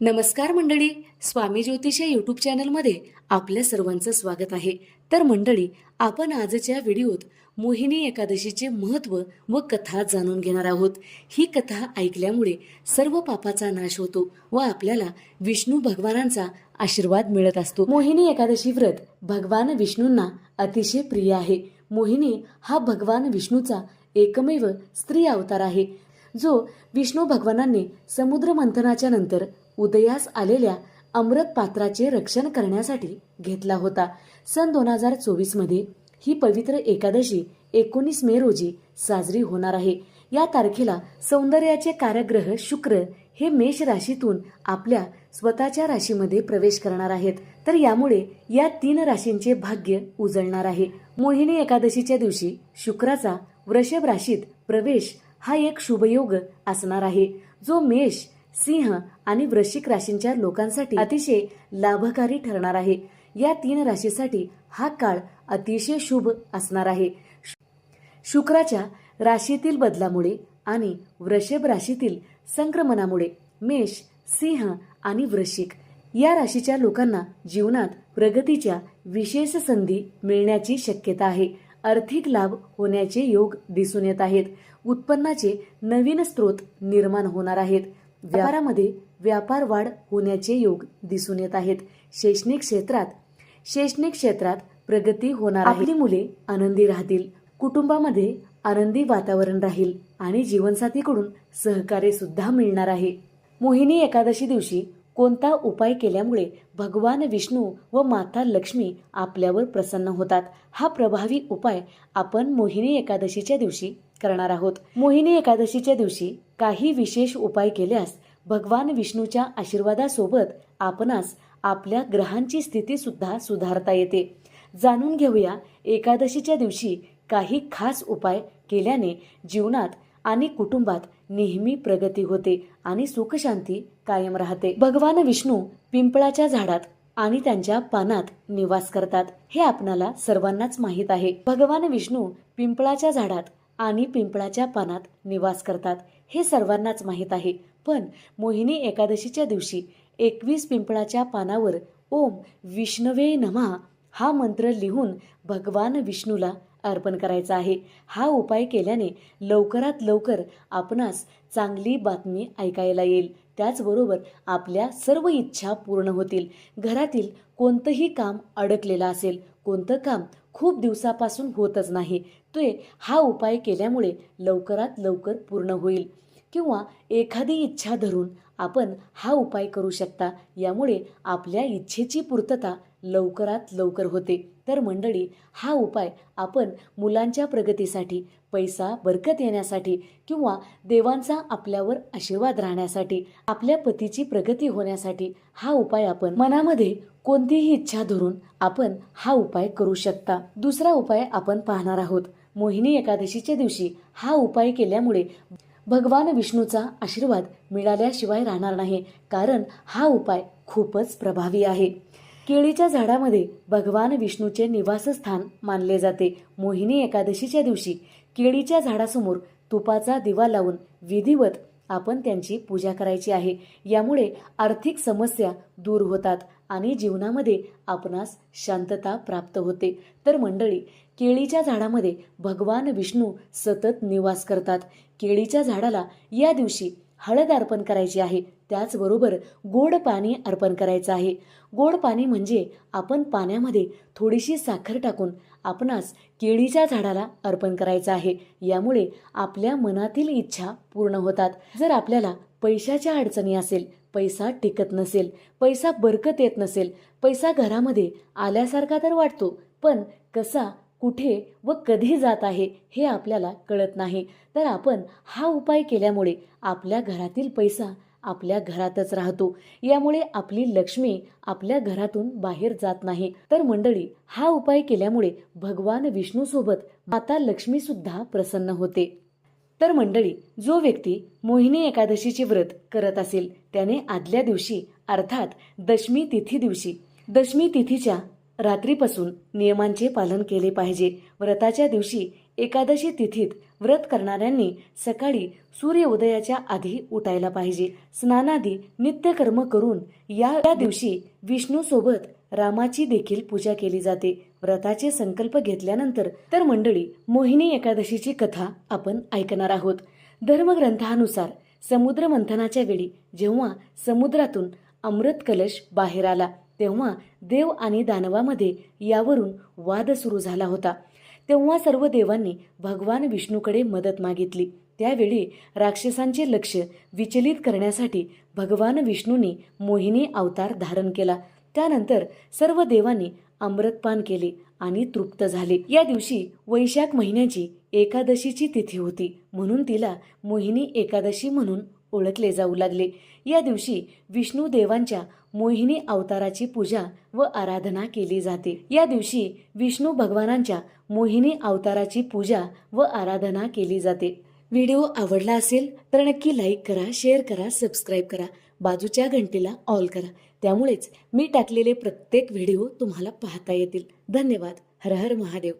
नमस्कार मंडळी स्वामी ज्योतिष या यूट्यूब चॅनलमध्ये आपल्या सर्वांचं स्वागत आहे. तर मंडळी आपण आजच्या व्हिडिओत मोहिनी एकादशीचे महत्त्व व कथा जाणून घेणार आहोत. ही कथा ऐकल्यामुळे सर्व पापाचा नाश होतो व आपल्याला विष्णू भगवानांचा आशीर्वाद मिळत असतो. मोहिनी एकादशी व्रत भगवान विष्णूंना अतिशय प्रिय आहे. मोहिनी हा भगवान विष्णूचा एकमेव स्त्री अवतार आहे जो विष्णू भगवानांनी समुद्र मंथनाच्या नंतर उदयास आलेल्या अमृत पात्राचे रक्षण करण्यासाठी घेतला होता. सन दोन हजार चोवीसमध्ये ही पवित्र एकादशी एकोणीस मे रोजी साजरी होणार आहे. या तारखेला सौंदर्याचे कारग्रह शुक्र हे मेष राशीतून आपल्या स्वतःच्या राशीमध्ये प्रवेश करणार आहेत. तर यामुळे या तीन राशींचे भाग्य उजळणार आहे. मोहिनी एकादशीच्या दिवशी शुक्राचा वृषभ राशीत प्रवेश हा एक शुभयोग असणार आहे. जो मेष सिंह आणि वृश्चिक राशींच्या लोकांसाठी अतिशय लाभकारी ठरणार आहे. या तीन राशीसाठी हा काळ अतिशय शुभ असणार आहे. शुक्राच्या राशीतील बदलामुळे आणि वृषभ राशीतील संक्रमणामुळे मेष सिंह आणि वृश्चिक या राशीच्या लोकांना जीवनात प्रगतीच्या विशेष संधी मिळण्याची शक्यता आहे. आर्थिक लाभ होण्याचे योग दिसून येत आहेत. उत्पन्नाचे नवीन स्रोत निर्माण होणार आहेत. व्यापारामध्ये व्यापार वाढ होण्याचे योग दिसून येत आहेत. शैक्षणिक क्षेत्रात शैक्षणिक क्षेत्रात प्रगती होणार आहे. आपली मुले आनंदी राहतील. कुटुंबामध्ये आनंदी वातावरण राहील आणि जीवनसाथीकडून सहकार्य सुद्धा मिळणार आहे. मोहिनी एकादशी दिवशी कोणता उपाय केल्यामुळे भगवान विष्णू व माता लक्ष्मी आपल्यावर प्रसन्न होतात? हा प्रभावी उपाय आपण मोहिनी एकादशीच्या दिवशी करणार आहोत. मोहिनी एकादशीच्या दिवशी काही विशेष उपाय केल्यास भगवान विष्णूच्या आशीर्वादासोबत आपणास आपल्या ग्रहांची स्थिती सुद्धा सुधारता येते. जाणून घेऊया एकादशीच्या दिवशी काही खास उपाय केल्याने जीवनात आणि कुटुंबात नेहमी प्रगती होते आणि सुखशांती कायम राहते. भगवान विष्णू पिंपळाच्या झाडात आणि त्यांच्या पानात निवास करतात. हे आपणाला सर्वांनाच माहीत आहे. भगवान विष्णू पिंपळाच्या झाडात आणि पिंपळाच्या पानात निवास करतात. हे सर्वांनाच माहीत आहे. पण मोहिनी एकादशीच्या दिवशी एकवीस पिंपळाच्या पानावर ओम विष्णवे नमा हा मंत्र लिहून भगवान विष्णूला अर्पण करायचा आहे. हा उपाय केल्याने लवकरात लवकर आपणास चांगली बातमी ऐकायला येईल. त्याचबरोबर आपल्या सर्व इच्छा पूर्ण होतील. घरातील कोणतंही काम अडकलेलं असेल कोणतं काम खूप दिवसापासून होतच नाही. ते हा उपाय केल्यामुळे लवकरात लवकर पूर्ण होईल. किंवा एखादी इच्छा धरून आपण हा उपाय करू शकता. यामुळे आपल्या इच्छेची पूर्तता लवकरात लवकर होते. तर मंडळी हा उपाय आपण मुलांच्या प्रगतीसाठी पैसा बरकत येण्यासाठी किंवा देवांचा आपल्यावर आशीर्वाद राहण्यासाठी आपल्या पतीची प्रगती होण्यासाठी हा उपाय आपण मनामध्ये कोणतीही इच्छा धरून आपण हा उपाय करू शकता. दुसरा उपाय आपण पाहणार आहोत. मोहिनी एकादशीच्या दिवशी हा उपाय केल्यामुळे भगवान विष्णूचा आशीर्वाद मिळाल्याशिवाय राहणार नाही. कारण हा उपाय खूपच प्रभावी आहे. केळीच्या झाडामध्ये भगवान विष्णूचे निवासस्थान मानले जाते. मोहिनी एकादशीच्या दिवशी केळीच्या झाडासमोर तुपाचा दिवा लावून विधिवत आपण त्यांची पूजा करायची आहे. यामुळे आर्थिक समस्या दूर होतात आणि जीवनामध्ये आपणास शांतता प्राप्त होते. तर मंडळी केळीच्या झाडामध्ये भगवान विष्णू सतत निवास करतात. केळीच्या झाडाला या दिवशी हळद अर्पण करायची आहे. त्याचबरोबर गोड पाणी अर्पण करायचं आहे. गोड पाणी म्हणजे आपण पाण्यामध्ये थोडीशी साखर टाकून आपणास केळीच्या झाडाला अर्पण करायचं आहे. यामुळे आपल्या मनातील इच्छा पूर्ण होतात. जर आपल्याला पैशाच्या अडचणी असेल पैसा टिकत नसेल पैसा बरकत येत नसेल पैसा घरामध्ये आल्यासारखा तर वाटतो पण कसा कुठे व कधी जात आहे हे आपल्याला कळत नाही. तर आपण हा उपाय केल्यामुळे आपल्या घरातील पैसा आपल्या घरातच राहतो. यामुळे आपली लक्ष्मी आपल्या घरातून बाहेर जात नाही. तर मंडळी हा उपाय केल्यामुळे भगवान विष्णू सोबत माता लक्ष्मी सुद्धा प्रसन्न होते. तर मंडळी जो व्यक्ती मोहिनी एकादशीचे व्रत करत असेल त्याने आदल्या दिवशी अर्थात दशमी तिथी दिवशी दशमी तिथीच्या रात्रीपासून नियमांचे पालन केले पाहिजे. व्रताच्या दिवशी एकादशी तिथीत व्रत करणाऱ्यांनी सकाळी सूर्य उदयाच्या आधी उठायला पाहिजे. स्नानादी नित्यकर्म करून या या दिवशी विष्णू सोबत रामाची देखील पूजा केली जाते. व्रताचे संकल्प घेतल्यानंतर तर मंडळी मोहिनी एकादशीची कथा आपण ऐकणार आहोत. धर्मग्रंथानुसार समुद्र मंथनाच्या वेळी जेव्हा समुद्रातून अमृत कलश बाहेर आला तेव्हा देव आणि दानवामध्ये यावरून वाद सुरू झाला होता. तेव्हा सर्व देवांनी भगवान विष्णूकडे मदत मागितली. त्यावेळी राक्षसांचे लक्ष विचलित करण्यासाठी भगवान विष्णूंनी मोहिनी अवतार धारण केला. त्यानंतर सर्व देवांनी अमृतपान केले आणि तृप्त झाले. या दिवशी वैशाख महिन्याची एकादशीची तिथी होती. म्हणून तिला मोहिनी एकादशी म्हणून ओळखले जाऊ लागले. या दिवशी विष्णू देवांच्या मोहिनी अवताराची पूजा व आराधना केली जाते. या दिवशी विष्णू भगवानांच्या मोहिनी अवताराची पूजा व आराधना केली जाते. व्हिडिओ आवडला असेल तर नक्की लाईक करा शेअर करा सबस्क्राईब करा बाजूच्या घंटीला ऑल करा. त्यामुळेच मी टाकलेले प्रत्येक व्हिडिओ तुम्हाला पाहता येतील. धन्यवाद. हर हर महादेव.